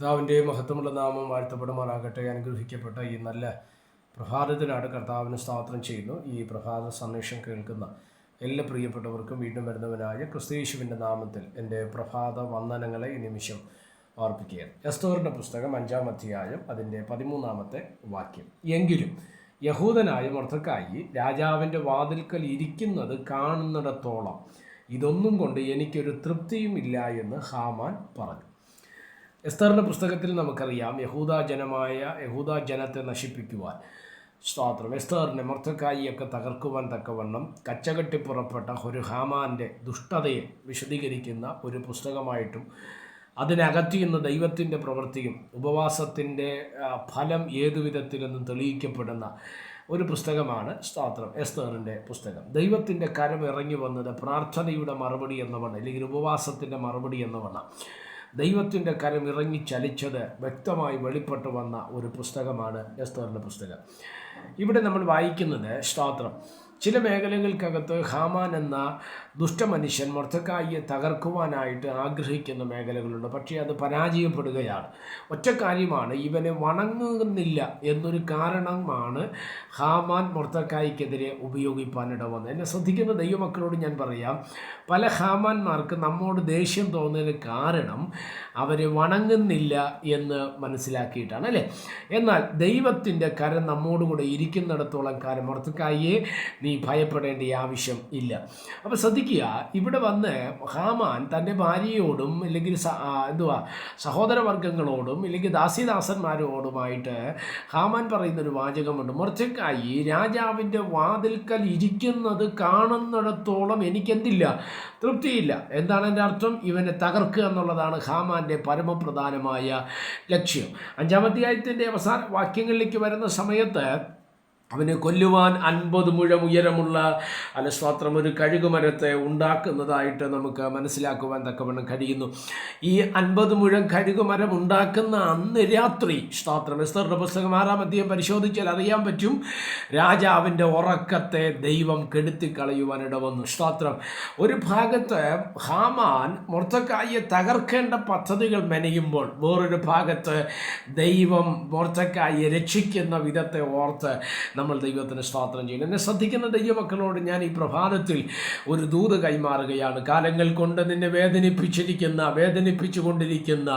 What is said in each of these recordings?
കർത്താവിന്റെ മഹത്വമുള്ള നാമം വാഴ്ത്തപ്പെടുമാറാകട്ടെ. അനുഗ്രഹിക്കപ്പെട്ട ഈ നല്ല പ്രഭാതത്തിനാണ് കർത്താവിന് സ്തോത്രം ചെയ്യുന്നു. ഈ പ്രഭാത സന്ദേശം കേൾക്കുന്ന എല്ലാ പ്രിയപ്പെട്ടവർക്കും വീണ്ടും വരുന്നവനായ ക്രിസ്തീശുവിന്റെ നാമത്തിൽ എന്റെ പ്രഭാത വന്ദനങ്ങളെ ഈ നിമിഷം ഓർപ്പിക്കുക എസ്തോറിന്റെ പുസ്തകം അഞ്ചാം അധ്യായം അതിന്റെ പതിമൂന്നാമത്തെ വാക്യം. എങ്കിലും യഹൂദനായ മർദ്ധക്കായി രാജാവിന്റെ വാതിൽക്കൽ ഇരിക്കുന്നത് കാണുന്നിടത്തോളം ഇതൊന്നും കൊണ്ട് എനിക്കൊരു തൃപ്തിയും ഇല്ല എന്ന് ഹാമാൻ പറഞ്ഞു. എസ്തറിന്റെ പുസ്തകത്തിൽ നമുക്കറിയാം യഹൂദ ജനമായ യഹൂദ ജനത്തെ നശിപ്പിക്കുവാൻ. സ്തോത്രം. എസ്തറിന്റെ മർത്തക്കായിയൊക്കെ തകർക്കുവാൻ തക്കവണ്ണം കച്ചകെട്ടി പുറപ്പെട്ട ഒരു ഹാമാന്റെ ദുഷ്ടതയെ വിശദീകരിക്കുന്ന ഒരു പുസ്തകമായിട്ടും അതിനകത്തിയുന്ന ദൈവത്തിന്റെ പ്രവൃത്തിയും ഉപവാസത്തിന്റെ ഫലം ഏതു വിധത്തിലെന്നും തെളിയിക്കപ്പെടുന്ന ഒരു പുസ്തകമാണ് സ്തോത്രം എസ്തേറിന്റെ പുസ്തകം. ദൈവത്തിന്റെ കരം ഇറങ്ങി വന്നത് പ്രാർത്ഥനയുടെ മറുപടി എന്ന വണ്ണം അല്ലെങ്കിൽ ഉപവാസത്തിന്റെ മറുപടി എന്ന വണ്ണം ദൈവത്തിന്റെ കരം ഇറങ്ങി ചലിച്ചത് വ്യക്തമായി വെളിപ്പെട്ടു വന്ന ഒരു പുസ്തകമാണ് എസ്തറിന്റെ പുസ്തകം. ഇവിടെ നമ്മൾ വായിക്കുന്നത് സ്തോത്രം. ചില മേഖലകൾക്കകത്ത് ഹാമാൻ എന്ന ദുഷ്ടമനുഷ്യൻ മൊർത്തക്കായിയെ തകർക്കുവാനായിട്ട് ആഗ്രഹിക്കുന്ന മേഖലകളുണ്ട്. പക്ഷേ അത് പരാജയപ്പെടുകയാണ്. ഒറ്റ കാര്യമാണ് ഇവനെ വണങ്ങുന്നില്ല എന്നൊരു കാരണമാണ് ഹാമാൻ മൊർത്തക്കായിക്കെതിരെ ഉപയോഗിപ്പാനിട വന്നത് എന്നെ ശ്രദ്ധിക്കുന്ന ദൈവമക്കളോട് ഞാൻ പറയാം പല ഹാമാന്മാർക്ക് നമ്മോട് ദേഷ്യം തോന്നുന്നതിന് കാരണം അവരെ വണങ്ങുന്നില്ല എന്ന് മനസ്സിലാക്കിയിട്ടാണ് അല്ലേ? എന്നാൽ ദൈവത്തിന്റെ കരം നമ്മോടുകൂടെ ഇരിക്കുന്നിടത്തോളം കാലം മൊർത്തക്കായിയെ നീ ഭയപ്പെടേണ്ട ആവശ്യം ഇല്ല. അപ്പോൾ ശ്രദ്ധിക്കുക ഇവിടെ വന്ന് ഹാമാൻ തന്റെ ഭാര്യയോടും അല്ലെങ്കിൽ എന്തുവാ സഹോദരവർഗങ്ങളോടും അല്ലെങ്കിൽ ദാസിദാസന്മാരോടുമായിട്ട് ഹാമാൻ പറയുന്നൊരു വാചകമുണ്ട്. മുറച്ചക്കായി രാജാവിന്റെ വാതിൽക്കൽ ഇരിക്കുന്നത് കാണുന്നിടത്തോളം എനിക്കെന്തില്ല? തൃപ്തിയില്ല. എന്താണ് എന്റെ അർത്ഥം? ഇവനെ തകർക്കുക എന്നുള്ളതാണ് ഹാമാന്റെ പരമപ്രധാനമായ ലക്ഷ്യം. അഞ്ചാമധ്യായത്തിന്റെ അവസാന വാക്യങ്ങളിലേക്ക് വരുന്ന സമയത്ത് അവനെ കൊല്ലുവാൻ അൻപത് മുഴം ഉയരമുള്ള അലസ്വാത്രം ഒരു കഴുകുമരത്തെ ഉണ്ടാക്കുന്നതായിട്ട് നമുക്ക് മനസ്സിലാക്കുവാൻ തക്കവണ്ണം കഴിയുന്നു. ഈ അൻപത് മുഴം കഴുകുമരം ഉണ്ടാക്കുന്ന അന്ന് രാത്രി സ്തോത്രം എസ്തറിന്റെ പുസ്തകം ആറാം അധ്യയം പരിശോധിച്ചാൽ അറിയാൻ പറ്റും രാജാവിന്റെ ഉറക്കത്തെ ദൈവം കെടുത്തിക്കളയുവാനിട വന്നു സ്തോത്രം ഒരു ഭാഗത്ത് ഹാമാൻ മൊർത്തക്കായെ തകർക്കേണ്ട പദ്ധതികൾ മെനയുമ്പോൾ വേറൊരു ഭാഗത്ത് ദൈവം മൊർത്തക്കായെ രക്ഷിക്കുന്ന വിധത്തെ ഓർത്ത് നമ്മൾ ദൈവത്തിന് സ്വാത്രം ചെയ്യണം എന്നെ ശ്രദ്ധിക്കുന്ന ദൈവമക്കളോട് ഞാൻ ഈ പ്രഭാതത്തിൽ ഒരു ദൂത് കൈമാറുകയാണ്. കാലങ്ങൾ കൊണ്ട് നിന്നെ വേദനിപ്പിച്ചിരിക്കുന്ന വേദനിപ്പിച്ചു കൊണ്ടിരിക്കുന്ന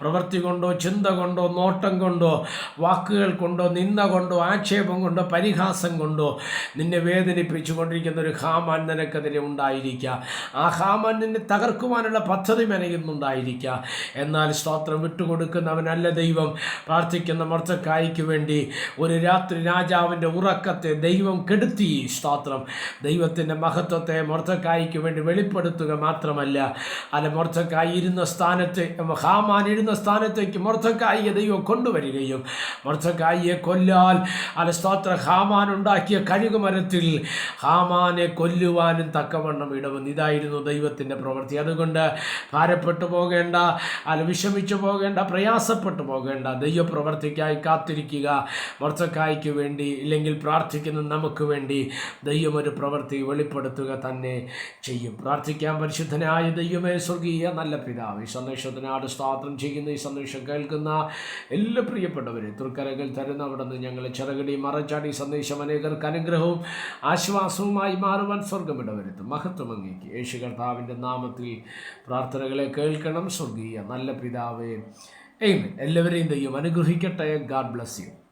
പ്രവൃത്തി കൊണ്ടോ ചിന്ത കൊണ്ടോ നോട്ടം കൊണ്ടോ വാക്കുകൾ കൊണ്ടോ നിന്ന കൊണ്ടോ ആക്ഷേപം കൊണ്ടോ പരിഹാസം കൊണ്ടോ നിന്നെ വേദനിപ്പിച്ചു കൊണ്ടിരിക്കുന്ന ഒരു ഹാമാൻ നിനക്കെതിരെ ഉണ്ടായിരിക്കുക. ആ ഹാമാൻ നിന്നെ തകർക്കുവാനുള്ള പദ്ധതി മെനയുന്നുണ്ടായിരിക്കുക. എന്നാൽ സ്തോത്രം വിട്ടുകൊടുക്കുന്നവനല്ല ദൈവം. പ്രാർത്ഥിക്കുന്ന മർച്ചക്കായ്ക്ക് വേണ്ടി ഒരു രാത്രി രാജാവിന്റെ ഉറക്കത്തെ ദൈവം കെടുത്തി. സ്തോത്രം. ദൈവത്തിന്റെ മഹത്വത്തെ മൊർത്തക്കായിക്ക് വേണ്ടി വെളിപ്പെടുത്തുക മാത്രമല്ല. അല്ല മൊർത്തക്കായി ഇരുന്ന സ്ഥാനത്ത് ഹാമാൻ ഇരുന്ന സ്ഥാനത്തേക്ക് മൊർത്തക്കായിയെ ദൈവം കൊണ്ടുവരികയും മൊർത്തക്കായിയെ കൊല്ലാൽ അല്ല സ്തോത്ര. ഹാമാൻ ഉണ്ടാക്കിയ കഴുകുമരത്തിൽ ഹാമാനെ കൊല്ലുവാനും തക്കവണ്ണം ഇടവന്നു. ഇതായിരുന്നു ദൈവത്തിന്റെ പ്രവൃത്തി. അതുകൊണ്ട് ഭാരപ്പെട്ടു പോകേണ്ട അല്ല വിഷമിച്ചു പോകേണ്ട പ്രയാസപ്പെട്ടു പോകേണ്ട ദൈവപ്രവർത്തിക്കായി കാത്തിരിക്കുക. മൊർത്തക്കായിക്ക് വേണ്ടി ഇല്ലെങ്കിൽ പ്രാർത്ഥിക്കുന്ന നമുക്ക് വേണ്ടി ദൈവം ഒരു പ്രവൃത്തി വെളിപ്പെടുത്തുക തന്നെ ചെയ്യും. പ്രാർത്ഥിക്കാൻ പരിശുദ്ധനായ ദൈവമേ സ്വർഗീയ നല്ല പിതാവ് ഈ സന്ദേശത്തിനാട് സ്തോത്രം ചെയ്യുന്ന ഈ സന്ദേശം കേൾക്കുന്ന എല്ലാ പ്രിയപ്പെട്ടവരെ തൃക്കരകൾ തരുന്ന അവിടെ നിന്ന് ഞങ്ങളെ ചെറുകടി മറച്ചാടി സന്ദേശം അനേകർക്ക് അനുഗ്രഹവും ആശ്വാസവുമായി മാറുവാൻ സ്വർഗമിടവരുത്തും മഹത്വം അങ്ങേക്ക്. യേശു കർത്താവിന്റെ നാമത്തിൽ പ്രാർത്ഥനകളെ കേൾക്കണം. സ്വർഗീയ നല്ല പിതാവേ എയ്മൻ എല്ലാവരെയും ദൈവം അനുഗ്രഹിക്കട്ടെ. God bless you